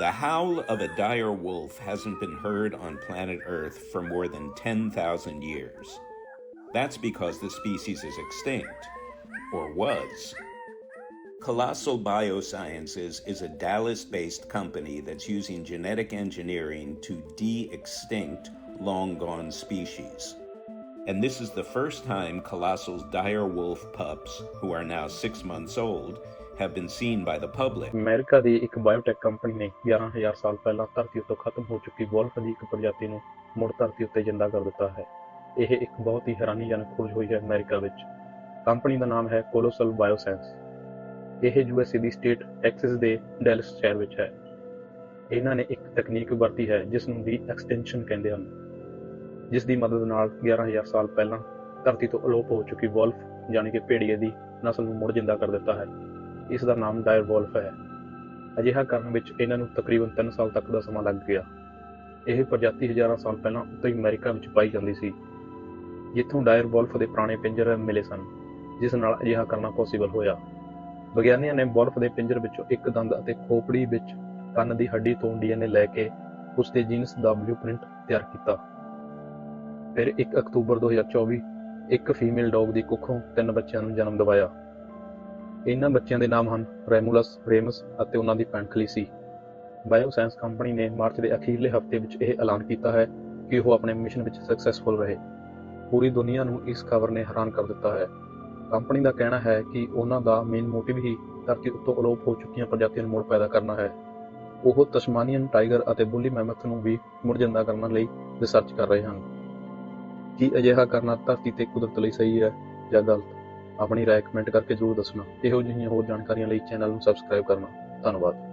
The howl of a dire wolf hasn't been heard on planet Earth for more than 10,000 years. That's because the species is extinct, or was. Colossal Biosciences is a Dallas based company that's using genetic engineering to de extinct long gone species. And this is the first time Colossal's dire wolf pups, who are now six months old, have been seen by the public. America ਦੀ ਇੱਕ biotech company ਨੇ 11000 ਸਾਲ ਪਹਿਲਾਂ ਧਰਤੀ ਉੱਤੇ ਖਤਮ ਹੋ ਚੁੱਕੀ wolf ਦੀ ਇੱਕ ਪ੍ਰਜਾਤੀ ਨੂੰ ਮੁੜ ਧਰਤੀ ਉੱਤੇ ਜਿੰਦਾ ਕਰ ਦਿੱਤਾ ਹੈ। ਇਹ ਇੱਕ ਬਹੁਤ ਹੀ ਹੈਰਾਨੀਜਨਕ ਖੋਜ ਹੋਈ ਹੈ ਅਮਰੀਕਾ ਵਿੱਚ। ਕੰਪਨੀ ਦਾ ਨਾਮ ਹੈ ਕੋਲੋਸਲ ਬਾਇਓਸਾਇੰਸ ਇਹ ਯੂਐਸਏ ਦੀ ਸਟੇਟ ਟੈਕਸਸ ਦੇ ਡੈਲਸ ਸ਼ਹਿਰ ਵਿੱਚ ਹੈ। ਇਹਨਾਂ ਨੇ ਇੱਕ ਤਕਨੀਕ ਵਰਤੀ ਹੈ ਜਿਸ ਨੂੰ ਦੀ ਐਕਸਟੈਂਸ਼ਨ ਕਹਿੰਦੇ ਹਨ। ਜਿਸ ਦੀ ਮਦਦ ਨਾਲ 11000 ਸਾਲ ਪਹਿਲਾਂ ਧਰਤੀ ਤੋਂ ਅਲੋਪ ਹੋ ਚੁੱਕੀ ਵੋਲਫ ਯਾਨੀ ਕਿ ਭੇੜੀਏ ਦੀ ਨਸਲ ਨੂੰ ਮੁੜ ਜਿੰਦਾ ਕਰ ਦਿੱਤਾ ਹੈ। ਇਸ ਦਾ ਨਾਮ ਡਾਇਰ ਵੋਲਫ ਹੈ। ਅਜਿਹਾ ਕਰਨ ਵਿੱਚ ਇਹਨਾਂ ਨੂੰ ਤਕਰੀਬਨ 3 ਸਾਲ ਤੱਕ ਦਾ ਸਮਾਂ ਲੱਗ ਗਿਆ। ਇਹ ਪ੍ਰਜਾਤੀ ਹਜ਼ਾਰਾਂ ਸਾਲ ਪਹਿਲਾਂ ਉੱਤਰੀ ਅਮਰੀਕਾ ਵਿੱਚ ਪਾਈ ਜਾਂਦੀ ਸੀ, ਜਿੱਥੋਂ ਡਾਇਰ ਵੋਲਫ ਦੇ ਪੁਰਾਣੇ ਪਿੰਜਰ ਮਿਲੇ ਸਨ, ਜਿਸ ਨਾਲ ਅਜਿਹਾ ਕਰਨਾ ਪੋਸੀਬਲ ਹੋਇਆ। ਵਿਗਿਆਨੀਆਂ ਨੇ ਵੋਲਫ ਦੇ ਪਿੰਜਰ ਵਿੱਚੋਂ ਇੱਕ ਦੰਦ ਅਤੇ ਖੋਪੜੀ ਵਿੱਚ ਕੰਨ ਦੀ ਹੱਡੀ ਤੋਂ ਡੀਐਨਏ ਲੈ ਕੇ ਉਸ ਦੇ ਜੀਨਸ ਦਾ ਬਲੂਪ੍ਰਿੰਟ ਤਿਆਰ ਕੀਤਾ। ਫਿਰ 1 ਅਕਤੂਬਰ 2024 ਇੱਕ ਫੀਮੇਲ ਡੌਗ ਦੀ ਕੁੱਖੋਂ ਤਿੰਨ ਬੱਚਿਆਂ ਨੂੰ ਜਨਮ ਦਿਵਾਇਆ। ਇਹਨਾਂ ਬੱਚਿਆਂ ਦੇ ਨਾਮ ਹਨ ਰੈਮੂਲਸ, ਰੇਮਸ ਅਤੇ ਉਹਨਾਂ ਦੀ ਭੈਣ ਖਲੀਸੀ। ਬਾਇਓਸਾਇੰਸ ਕੰਪਨੀ ਨੇ ਮਾਰਚ ਦੇ ਅਖੀਰਲੇ ਹਫ਼ਤੇ ਵਿੱਚ ਇਹ ਐਲਾਨ ਕੀਤਾ ਹੈ ਕਿ ਉਹ ਆਪਣੇ ਮਿਸ਼ਨ ਵਿੱਚ ਸਕਸੈਸਫੁਲ ਰਹੇ। ਪੂਰੀ ਦੁਨੀਆ ਨੂੰ ਇਸ ਖਬਰ ਨੇ ਹੈਰਾਨ ਕਰ ਦਿੱਤਾ ਹੈ। ਕੰਪਨੀ ਦਾ ਕਹਿਣਾ ਹੈ ਕਿ ਉਹਨਾਂ ਦਾ ਮੇਨ ਮੋਟਿਵ ਹੀ ਧਰਤੀ ਉੱਤੋਂ ਅਲੋਪ ਹੋ ਚੁੱਕੀਆਂ ਪ੍ਰਜਾਤੀਆਂ ਨੂੰ ਮੁੜ ਪੈਦਾ ਕਰਨਾ ਹੈ। ਉਹ ਤਸਮਾਨੀਅਨ ਟਾਈਗਰ ਅਤੇ ਬੁੱਲੀ ਮੈਮਥ ਨੂੰ ਵੀ ਮੁੜ ਜਿੰਦਾ ਕਰਨ ਲਈ ਰਿਸਰਚ ਕਰ ਰਹੇ ਹਨ। ਕੀ ਅਜਿਹਾ ਕਰਨਾ ਧਰਤੀ ਤੇ ਕੁਦਰਤ ਲਈ ਸਹੀ ਹੈ ਜਾਂ ਗਲਤ? ਆਪਣੀ ਰਾਏ ਕਮੈਂਟ ਕਰਕੇ ਜ਼ਰੂਰ ਦੱਸਣਾ। ਇਹੋ ਜਿਹੀਆਂ ਹੋਰ ਜਾਣਕਾਰੀਆਂ ਲਈ ਚੈਨਲ ਨੂੰ ਸਬਸਕ੍ਰਾਈਬ ਕਰਨਾ। ਧੰਨਵਾਦ।